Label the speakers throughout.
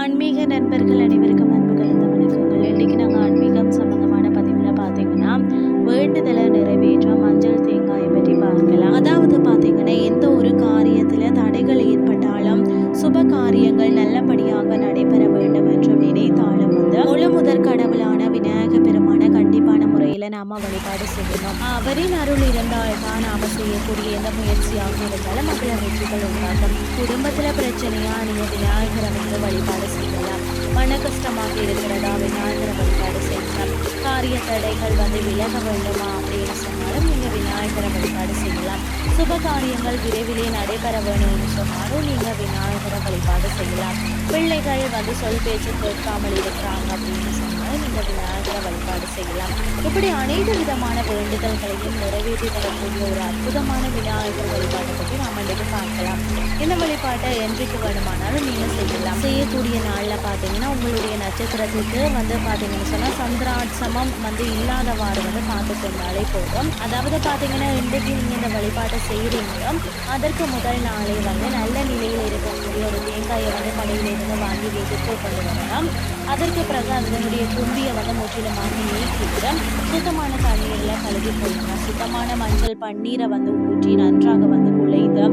Speaker 1: ஆன்மீக நண்பர்கள் அனைவருக்கும் அன்பு கலந்த வணக்கங்கள். இன்றைக்கு நாங்கள் ஆன்மீகம் சம்மந்தமான பதிவில் பார்த்தீங்கன்னா வேண்டுதலை நிறைவேற்ற மஞ்சள் தேங்காய் பற்றி பார்க்கலாம். அதாவது பார்த்தீங்கன்னா எந்த ஒரு காரியத்தில் தடைகள் ஏற்பட்டாலும் சுப காரியங்கள் நல்லபடியாக நடைபெற வேண்டும் என்று நினைத்தாலும் வழிபாடு செய்யணும். அவரின் அருள் இருந்தால் தான் நாம செய்யக்கூடிய எந்த முயற்சியாக இருந்தாலும் மக்கள வெற்றிகள் உண்டாகும். குடும்பத்தில் பிரச்சனையா நீங்க விநாயகரை வந்து வழிபாடு செய்யலாம். மன கஷ்டமாக இருக்கிறதா விநாயகரை வழிபாடு செய்யலாம். காரிய தடைகள் வந்து விலக வேண்டுமா அப்படின்னு சொன்னாலும் நீங்க விநாயகரை வழிபாடு செய்யலாம். சுப காரியங்கள் விரைவிலே நடைபெற வேணும்னு சொன்னாலும் நீங்க விநாயகரை வழிபாடு செய்யலாம். பிள்ளைகள் வந்து சொல் பேச்சு கேட்காமல் இருக்கிறாங்க அப்படின்னு சொன்னாலும் நீங்க விநாயகரை வழிபாடு செய்யலாம். இப்படி அனைத்து விதமான வேண்டுதல்களையும் நிறைவேற்றி தரக்கூடிய ஒரு அற்புதமான விநாயகர் வழிபாட்டை பற்றி நாம் இன்றைக்கு பார்க்கலாம். இந்த வழிபாட்டை என்றைக்கு வேணுமானாலும் நீங்கள் செய்யலாம். செய்யக்கூடிய நாளில் பார்த்தீங்கன்னா உங்களுடைய நட்சத்திரத்துக்கு வந்து பார்த்தீங்கன்னு சொன்னால் சந்திராட்சமம் வந்து இல்லாதவாறு வந்து பார்த்து சொன்னாலே போதும். அதாவது பார்த்தீங்கன்னா இன்றைக்கு நீங்கள் இந்த வழிபாட்டை செய்கிறீங்களோ அதற்கு முதல் நாளே வந்து நல்ல நிலையில் இருக்கக்கூடிய ஒரு தேங்காயை வந்து கடையிலிருந்து வாங்கி வீட்டுக்கு கொண்டு வரலாம். அதற்கு பிறகு அதனுடைய கும்பியை வந்து முற்றிலுமாக நீக்கிவிட்டு சுத்தமான தண்ணீரில் கழுவி போடணும் சுத்தமான மஞ்சள் பன்னீரை வந்து ஊற்றி நன்றாக வந்து குழைத்து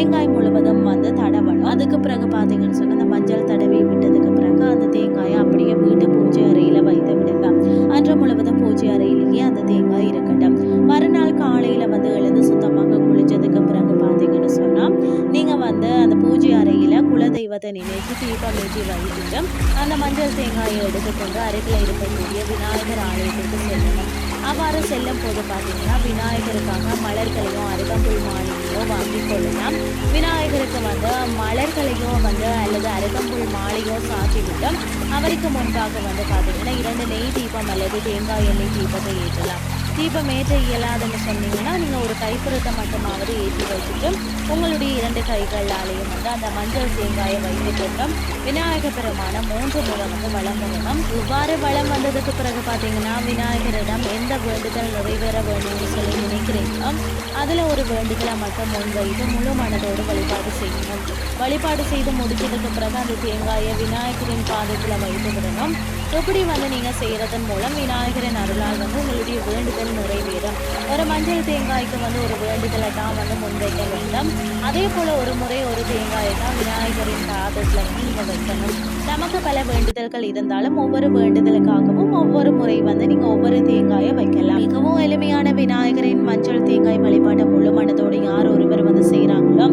Speaker 1: தேங்காய் முழுவதும் வந்து தடவணும். அதுக்கு பிறகு பார்த்தீங்கன்னு சொன்னால் அந்த மஞ்சள் தடவி விட்டதுக்கு பிறகு அந்த தேங்காயை அப்படியே வீட்டு பூஜை அறையில் வைத்து விடுங்க. அன்று முழுவதும் பூஜை அறையிலேயே அந்த தேங்காய் இருக்கட்டும். மறுநாள் காலையில் வந்து எழுந்து சுத்தமாக குளிச்சதுக்கு பிறகு பார்த்தீங்கன்னு சொன்னால் நீங்கள் வந்து அந்த பூஜை அறையில் குலதெய்வத்தை நினைத்து தீபம் ஏற்றி வைத்துட்டு அந்த மஞ்சள் தேங்காயை எடுத்துக்கொண்டு அருகில் இருக்கக்கூடிய விநாயகர் ஆலயத்திற்கு செல்லணும். அவ்வாறு செல்லும் போது பார்த்தீங்கன்னா விநாயகருக்காக மலர்களையும் அருகம்புல் மாலையோ வாங்கி கொள்ளலாம். விநாயகருக்கு வந்து மலர்களையோ வந்து அல்லது அருகம்புல் மாலையோ சாத்திவிட்டு அவருக்கு முன்பாக வந்து பார்த்தீங்கன்னா இரண்டு நெய் தீபம் அல்லது தேங்காய் எண்ணெய் தீபத்தை ஏற்றலாம். தீபம் ஏற்ற இயலாதுன்னு சொன்னீங்கன்னா நீங்கள் ஒரு கைப்புறத்தை மட்டுமாவது ஏற்றி வச்சுட்டு உங்களுடைய இரண்டு கைகளாலேயும் வந்து அந்த மஞ்சள் தேங்காயை வைத்துக்கொண்டு விநாயக பெருமான மூன்று முறை வந்து வளம் வரணும் இவ்வாறு வளம் வந்ததுக்கு பிறகு பார்த்தீங்கன்னா விநாயகரிடம் எந்த வேண்டுதல் நிறைவேற வேண்டும்னு சொல்லி நினைக்கிறீங்களோ அதில் ஒரு வேண்டுதலை மட்டும் முன்வைத்து முழு மனதோடு வழிபாடு செய்யணும். வழிபாடு செய்து முடிச்சதுக்கு பிறகு அந்த தேங்காயை விநாயகரின் பாதத்தில் வைத்து விடணும். இப்படி வந்து நீங்கள் செய்கிறதன் மூலம் விநாயகரின் அருளால் வந்து உங்களுடைய வேண்டுதல் நிறைவேறும். ஒரு மஞ்சள் தேங்காய்க்கு வந்து ஒரு வேண்டுதலை தான் வந்து முன்வைக்க வேண்டும். அதே போல் ஒரு முறை ஒரு தேங்காயை தான் விநாயகரின் பாதத்தில் வந்து நீங்கள் வைக்கணும். நமக்கு பல வேண்டுதல்கள் இருந்தாலும் ஒவ்வொரு வேண்டுதலுக்காகவும் ஒவ்வொரு முறை வந்து நீங்கள் ஒவ்வொரு தேங்காயை வைக்கலாம். மிகவும் எளிமையான விநாயகரின் மஞ்சள் தேங்காய் வழிபாட்டை முழு மனதோடு யார் ஒருவர் வந்து செய்கிறாங்களோ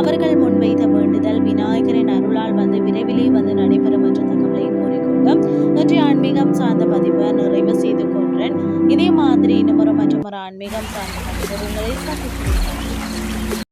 Speaker 1: அவர்கள் முன்வைத்த முதல் விநாயகரின் அருளால் வந்து விரைவிலே வந்து நடைபெறும் என்ற தகவலை கூறிக்கொண்டு இன்றைய ஆன்மீகம் சார்ந்த பதிவை நிறைவு செய்து கொள்கிறேன். இதே மாதிரி இன்னும் மற்றொரு மற்றும் ஒரு ஆன்மீகம் சார்ந்த பதிவு உங்களை சந்திக்கிறேன்.